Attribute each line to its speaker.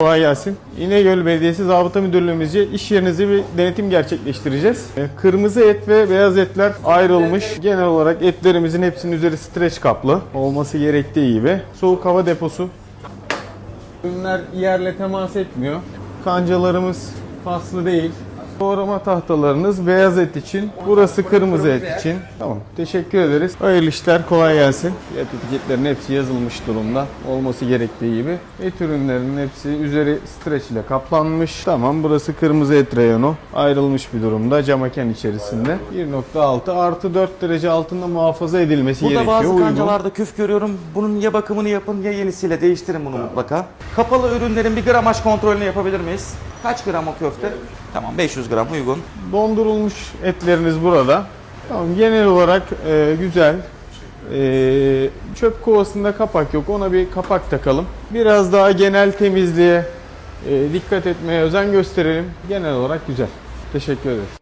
Speaker 1: Kolay gelsin. İnegöl Belediyesi Zabıta Müdürlüğümüzce iş yerinizi bir denetim gerçekleştireceğiz. E, Kırmızı et ve beyaz etler ayrılmış. Genel olarak etlerimizin hepsinin üzeri streç kaplı. Olması gerektiği gibi. Soğuk hava deposu. Ürünler yerle temas etmiyor. Kancalarımız paslı değil. Doğrama tahtalarınız beyaz et için, burası kırmızı et için. Tamam, teşekkür ederiz. Hayırlı işler, kolay gelsin. Fiyat etiketlerinin hepsi yazılmış durumda. Olması gerektiği gibi. Et ürünlerinin hepsi üzeri streç ile kaplanmış. Tamam, burası kırmızı et reyonu. Ayrılmış bir durumda camaken içerisinde. 1.6 artı 4 derece altında muhafaza edilmesi
Speaker 2: Burada
Speaker 1: gerekiyor.
Speaker 2: bazı
Speaker 1: Uygun.
Speaker 2: kancalarda küf görüyorum. Bunun ya bakımını yapın ya yenisiyle değiştirin bunu mutlaka. Kapalı ürünlerin bir gramaj kontrolünü yapabilir miyiz? Kaç gram o köfte? Tamam 500 gram uygun.
Speaker 1: Dondurulmuş etleriniz burada. Tamam, genel olarak e, güzel. E, çöp kovasında kapak yok. Ona bir kapak takalım. Biraz daha genel temizliğe e, dikkat etmeye özen gösterelim. Genel olarak güzel. Teşekkür ederiz.